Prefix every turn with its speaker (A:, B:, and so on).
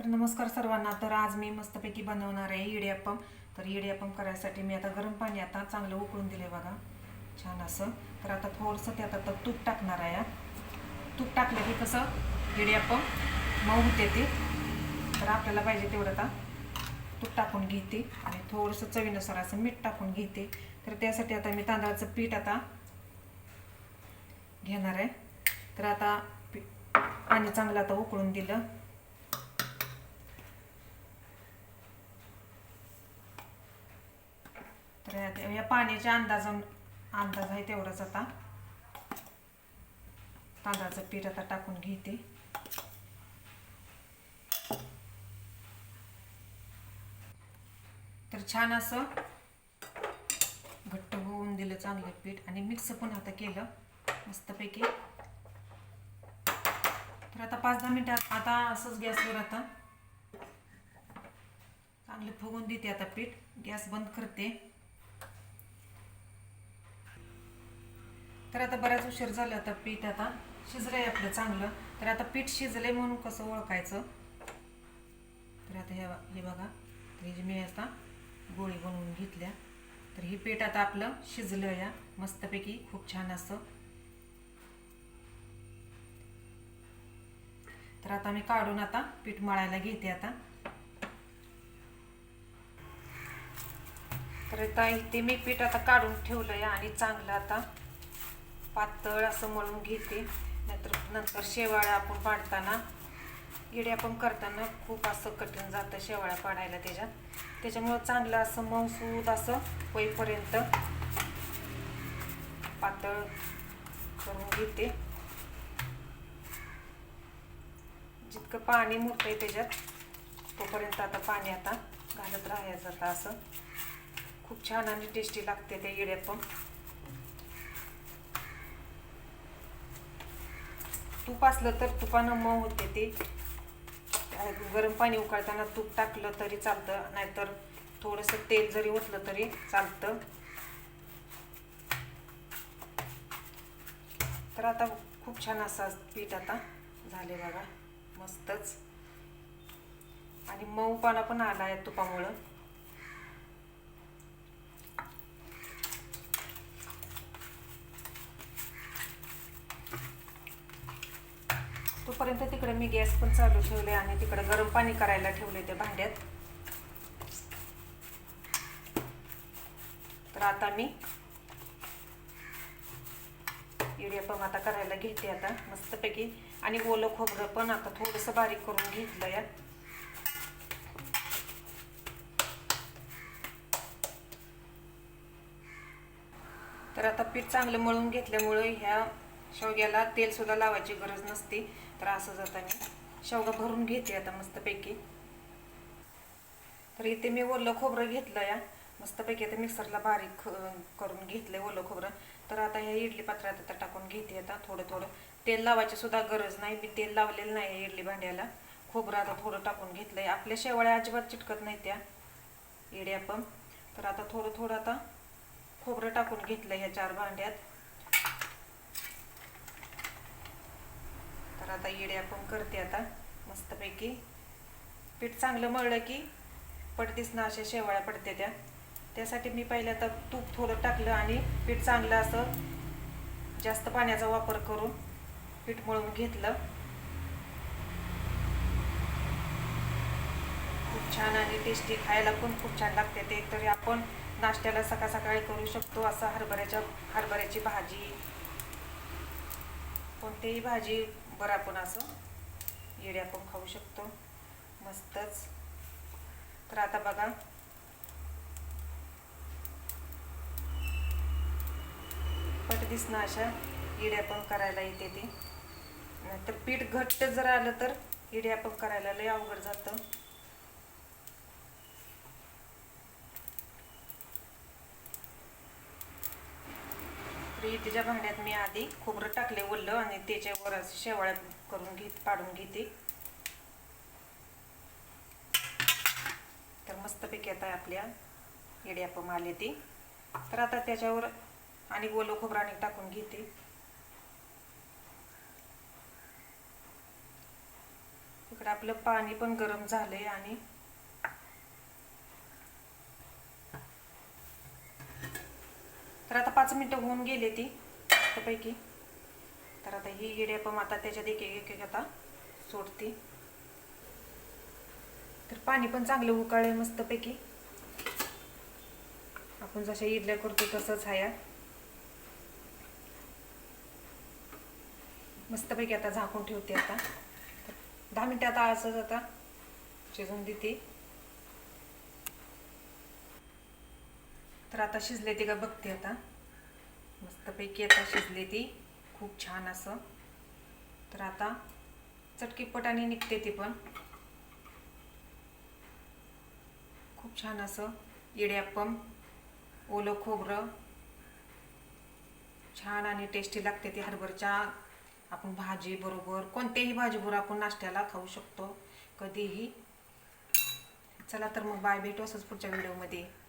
A: तर नमस्कार सर्वांना. तर आज मी मस्तपैकी बनवणार आहे इडियाप्पम तर इडियाप्पम करायसाठी मी आता गरम पाणी आता चांगलं उकळून दिले बघा. छान असं. तर आता थोडंसं त्यात आता तूप टाकणार आहे. तूप टाकलं की कसं? इडियाप्पम मऊ होते ते. तर आपल्याला पाहिजे तेवढं आता तूप टाकून घेते आणि थोडंसं चवीनुसार असं मीठ टाकून घेते. तर त्यासाठी आता मी तांदळाचं पीठ आता घेणार आहे. तर आता पाणी चांगलं आता उकळून दिलं. तर या- पाण्याच्या अंदाजा अंदाज आहे तेवढंच आता. तांदळाचं पीठ आता टाकून घेते. तर छान असं घट्ट होऊन दिलं चांगलं पीठ. आणि मिक्स पण आता केलं मस्तपैकी. तर आता पाच दहा मिनिटात आता असंच गॅसवर आता चांगलं फुगून देते आता पीठ. गॅस बंद करते. तर आता बऱ्याच उशीर झाला आता पीठ आता शिजलंय आपलं चांगलं. तर आता पीठ शिजलंय म्हणून कसं ओळखायचं? तर आता हे हे बघा. तर हे जी मी आता गोळी बनवून घेतल्या. तर ही पीठ आता आपलं शिजलं या मस्तपैकी खूप छान असं. तर आता मी काढून आता पीठ मळायला घेते आता. तर आता इथे मी पीठ आता काढून ठेवलं आहे आणि चांगलं आता पातळ असं मळून घेते. नाहीतर नंतर शेवाळ्या आपण पाडताना इड्यापण करताना खूप असं कठीण जातं शेवाळ्या पाडायला त्याच्यात. त्याच्यामुळं चांगलं असं मऊसूद असं होईपर्यंत पातळ करून घेते. जितकं पाणी मुरतंय त्याच्यात तोपर्यंत आता पाणी आता घालत राहायचं आता असं. खूप छान आणि टेस्टी लागते ते इड्यापम तूप असलं तर तुपानं मऊ होते ते. गरम पाणी उकळताना तूप टाकलं तरी चालतं नाहीतर थोडंसं तेल जरी ओतलं तरी चालतं. तर आता खूप छान असा पीठ आता झाले बघा मस्तच. आणि मऊपणा पण आला आहे तुपामुळं. तोपर्यंत तिकडे मी गॅस पण चालू ठेवले आणि तिकडे गरम पाणी करायला ठेवले ते भांड्यात. तर आता मी इडियापम आता करायला घेते आता मस्तपैकी. आणि ओलं खोबरं पण आता थोडंसं बारीक करून घेतलं यात तर आता पीठ चांगलं मळून घेतल्यामुळं ह्या शेवग्याला तेल सुद्धा लावायची गरज नसते. तर असं जाता मी. शेवगा भरून घेते आता मस्तपैकी. तर इथे मी ओलं खोबरं घेतलं या. मस्तपैकी आता मिक्सरला बारीक करून घेतलं ओलं खोबरं. तर आता ह्या इडली पात्रात आता टाकून घेते आता थोडं थोडं. तेल लावायची सुद्धा गरज नाही मी तेल लावलेलं नाही इडली भांड्याला. खोबरं आता थोडं टाकून घेतलंय. आपल्या शेवाळ्या अजिबात चिटकत नाही त्या इड्या पण तर आता थोडं थोडं आता खोबरं टाकून घेतलं ह्या चार भांड्यात. तर आता इड्या पण करते आता मस्तपैकी. पीठ चांगलं मळलं की पडतीस ना अशा शेवाळ्या पडते त्या. त्यासाठी मी पहिल्या तर तूप थोडं टाकलं आणि पीठ चांगलं असं जास्त पाण्याचा वापर करून पीठ मळून घेतलं. खूप छान आणि टेस्टी खायला पण खूप छान लागते ते. तरी आपण नाश्त्याला सकाळ सकाळी करू शकतो असं हरभऱ्याच्या हरभऱ्याची भाजी. कोणतीही भाजी बरं आपण असं येडे आपण खाऊ शकतो. मस्तच. तर आता बघा. पट दिसणं अशा इड्या पण करायला येते ते. नाहीतर पीठ घट्ट जर आलं तर इड्या पण करायला लय अवघड जातं. तिच्या भांड्यात मी आधी खोबरं टाकले ओललं आणि त्याच्यावर असं शेवाळ्या करून घेत पाडून घेते. तर मस्तपैकी आता आपल्या येड्यापम आले ती. तर आता त्याच्यावर आणि ओलं खोबरं आणि टाकून घेते. इकडं आपलं पाणी पण गरम झालंय आणि तर आता पाच मिनिटं होऊन गेले ती त्यापैकी. तर आता ही इडियापम आता त्याच्यात एक एक एक आता सोडते. तर पाणी पण चांगलं उकाळे मस्तपैकी. आपण जशा इडल्या करतो तसंच आहे मस्तपैकी आता झाकून ठेवते आता. दहा मिनिटं आता असंच आता शिजून देते. तर आता शिजले ते का बघते आता. मस्तपैकी आता शिजले ती. खूप छान असं. तर आता चटकीपटाने निघते ती पण. खूप छान असं. इड्याप्पम ओलं खोबरं. छान आणि टेस्टी लागते ती हरभरच्या आपण भाजी बरोबर कोणत्याही भाजीबरोबर आपण नाश्त्याला खाऊ शकतो. कधीही. चला तर मग बाय भेटू असंच पुढच्या व्हिडिओमध्ये.